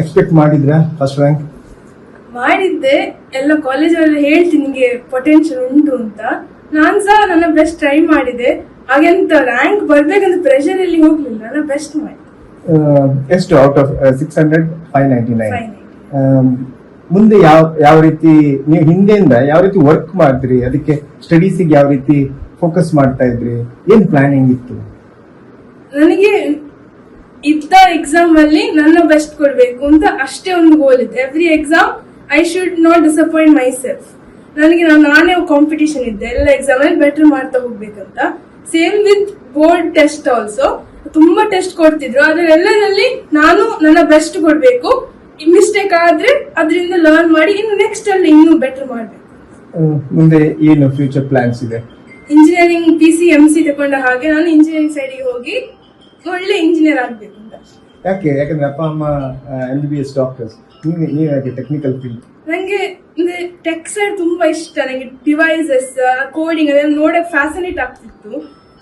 Expect ಮಾಡಿದ್ರಾ first rank ಮಾಡಿದ್ದೆ. ಎಲ್ಲ ಕಾಲೇಜಲ್ಲಿ ಹೇಳ್ತೀನಿ ನಿಮಗೆ ಪೊಟೆನ್ಷಿಯಲ್ ಉಂಟು ಅಂತ. ನಾನು ಸಹ ನನ್ನ ಬೆಸ್ಟ್ ಟ್ರೈ ಮಾಡಿದೆ. ಹಾಗೆಂತ ರ್ಯಾಂಕ್ ಬರ್ಬೇಕಂತ ಪ್ರೆಷರ್ ಅಲ್ಲಿ ಹೋಗ್ಲಿಲ್ಲ. ನಾನು ಬೆಸ್ಟ್ ಮಾಡಿ ಎಷ್ಟು out of six hundred five ninety nine. ಮುಂದೆ ಯಾವ ಯಾವ ರೀತಿ ನೀವು ಹಿಂದೆಯಿಂದ ಯಾವ ರೀತಿ ವರ್ಕ್ ಮಾಡಿದ್ರಿ ಅದಕ್ಕೆ ಸ್ಟಡೀಸಿಗೆ ಯಾವ ರೀತಿ ಫೋಕಸ್ ಮಾಡ್ತಾ ಇದ್ರಿ? ಏನ್ ಪ್ಲಾನಿಂಗ್ ಇತ್ತು? ನನಗೆ ಇದ್ದ ಎಕ್ಸಾಮ್ ಅಲ್ಲಿ ನನ್ನ ಬೆಸ್ಟ್ ಕೊಡ್ಬೇಕು ಅಂತ ಅಷ್ಟೇ ಒಂದು ಗೋಲ್ ಇದೆ every exam I should not disappoint myself ನನಗೆ ನಾನು ನಾನೇ ಕಾಂಪಿಟೇಷನ್ ಇದ್ದೆ. ಎಲ್ಲ ಎಕ್ಸಾಮ್ ಅಲ್ಲಿ ಬೆಟರ್ ಮಾಡ್ತಾ ಹೋಗ್ಬೇಕಂತ. Same with board test also ತುಂಬಾ ಟೆಸ್ಟ್ ಕೊಡ್ತಿದ್ರು. ಆದ್ರೆ ಎಲ್ಲರಲ್ಲಿ ನಾನು ನನ್ನ ಬೆಸ್ಟ್ ಕೊಡ್ಬೇಕು. ಮಿಸ್ಟೇಕ್ ಆದ್ರೆ ಅದರಿಂದ ಲರ್ನ್ ಮಾಡಿ ಇನ್ನು ನೆಕ್ಸ್ಟ್ ಅಲ್ಲಿ ಇನ್ನೂ ಬೆಟರ್ ಮಾಡ್ಬೇಕು. ಮುಂದೆ ಏನು ಫ್ಯೂಚರ್ ಪ್ಲಾನ್ಸ್ ಇದೆ? Engineering P C M C ತಗೊಂಡ ಹಾಗೆ ನಾನು ಇಂಜಿನಿಯರಿಂಗ್ ಸೈಡಿಗೆ ಹೋಗಿ ಒಳ್ಳೆ ಇಂಜಿನಿಯರ್ ಆಗ್ಬೇಕು ಅಂತ. ಯಾಕೆ? ಯಾಕಂದ್ರೆ ಅಪ್ಪ ಅಮ್ಮ M B B S doctors ನೀವು ನೀವು ಯಾಕೆ ಟೆಕ್ನಿಕಲ್ ಫೀಲ್ಡ್ ನಂಗೆ ಅಂದ್ರೆ ಟೆಕ್ ಸೈಡ್ ತುಂಬಾ ಇಷ್ಟ ನಂಗೆ ಡಿವೈಸಸ್ ಕೋಡಿಂಗ್ ಅದೆಲ್ಲ ನೋಡಕ್ ಫ್ಯಾಸಿನೇಟ್ ಆಗ್ತಿತ್ತು.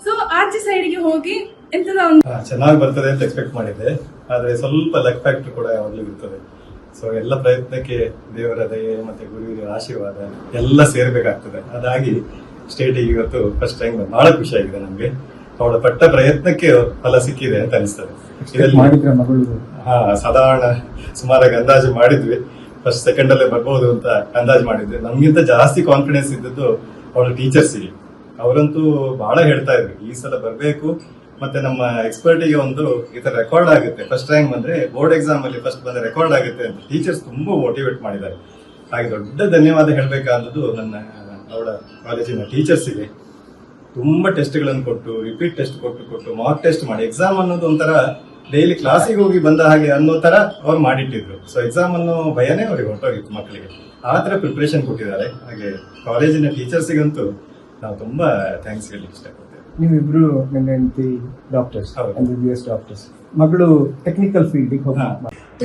ಸೊ ಆಚೆ ಸೈಡ್ಗೆ ಹೋಗಿ ಎಂತದ ಒಂದು ಚೆನ್ನಾಗಿ ಬರ್ತದೆ ಅಂತ ಎಕ್ಸ್ಪೆಕ್ಟ್ ಮಾಡಿದ್ದೆ. ಆದ್ರೆ ಸ್ವಲ್ಪ ಲಕ್ ಫ್ಯಾಕ್ಟರ್ ಕೂಡ ಯಾವಾಗಲೂ ಇರ್ತದೆ. ಸೊ ಎಲ್ಲ ಪ್ರಯತ್ನಕ್ಕೆ ದೇವರ ದಯೆ ಮತ್ತೆ ಗುರುವಿನ ಆಶೀರ್ವಾದ ಎಲ್ಲ ಸೇರ್ಬೇಕಾಗ್ತದೆ. ಅದಾಗಿ ಸ್ಟೇಟಿಗೆ ಇವತ್ತು ಫಸ್ಟ್ ಟೈಮ್ ಬಹಳ ಖುಷಿ ಆಗಿದೆ ನಮ್ಗೆ. ಅವಳ ಪಟ್ಟ ಪ್ರಯತ್ನಕ್ಕೆ ಫಲ ಸಿಕ್ಕಿದೆ ಅಂತ ಅನಿಸ್ತದೆ. ಹಾ ಸಾಧಾರಣ ಸುಮಾರಾಗಿ ಅಂದಾಜು ಮಾಡಿದ್ವಿ. ಫಸ್ಟ್ ಸೆಕೆಂಡ್ ಅಲ್ಲೇ ಬರ್ಬಹುದು ಅಂತ ಅಂದಾಜು ಮಾಡಿದ್ವಿ. ನಮ್ಗಿಂತ ಜಾಸ್ತಿ ಕಾನ್ಫಿಡೆನ್ಸ್ ಇದ್ದದ್ದು ಅವಳ ಟೀಚರ್ಸಿಗೆ ಅವರಂತೂ ಬಹಳ ಹೇಳ್ತಾ ಇದ್ರು ಈ ಸಲ ಬರ್ಬೇಕು ಮತ್ತೆ ನಮ್ಮ ಎಕ್ಸ್ಪರ್ಟಿಗೆ ಒಂದು ಈ ತರ ರೆಕಾರ್ಡ್ ಆಗುತ್ತೆ. ಫಸ್ಟ್ ರ್ಯಾಂಕ್ ಬಂದ್ರೆ ಬೋರ್ಡ್ ಎಕ್ಸಾಮ್ ಅಲ್ಲಿ ಫಸ್ಟ್ ಬಂದ್ರೆ ರೆಕಾರ್ಡ್ ಆಗುತ್ತೆ ಅಂತ ಟೀಚರ್ಸ್ ತುಂಬಾ ಮೋಟಿವೇಟ್ ಮಾಡಿದ್ದಾರೆ. ಹಾಗೆ ದೊಡ್ಡ ಧನ್ಯವಾದ ಹೇಳ್ಬೇಕಾದದ್ದು ನನ್ನ ಅವಳ ಕಾಲೇಜಿನ ಟೀಚರ್ಸಿಗೆ ತುಂಬಾ ಟೆಸ್ಟ್ಗಳನ್ನು ಕೊಟ್ಟು ರಿಪೀಟ್ ಟೆಸ್ಟ್ ಕೊಟ್ಟು ಕೊಟ್ಟು ಮಾಕ್ ಟೆಸ್ಟ್ ಮಾಡಿ ಎಕ್ಸಾಮ್ ಅನ್ನೋದು ಒಂಥರ ಡೈಲಿ ಕ್ಲಾಸಿಗೆ ಹೋಗಿ ಬಂದ ಹಾಗೆ ಅನ್ನೋ ತರ ಅವ್ರು ಮಾಡಿಟ್ಟಿದ್ರು ಸೊ ಎಕ್ಸಾಮ್ ಅನ್ನೋ ಭಯನೇ ಅವ್ರಿಗೆ ಹೊರಟೋಗಿತ್ತು ಮಕ್ಕಳಿಗೆ ಆ ತರ ಪ್ರಿಪ್ರೇಷನ್ ಕೊಟ್ಟಿದ್ದಾರೆ ಹಾಗೆ ಕಾಲೇಜಿನ ಟೀಚರ್ಸಿಗಂತೂ ನಾವು ತುಂಬಾ ಥ್ಯಾಂಕ್ಸ್ ಹೇಳಿ ಇಷ್ಟಪಡ್ತೇವೆ ನೀವಿಬ್ರು ನನ್ನ ಹೆಂಡತಿ ಡಾಕ್ಟರ್ಸ್ ಹೌದು. M B B S doctors ಮಗಳು ಟೆಕ್ನಿಕಲ್ ಫೀಲ್ಡಿಗೆ ಹೋಗಿ.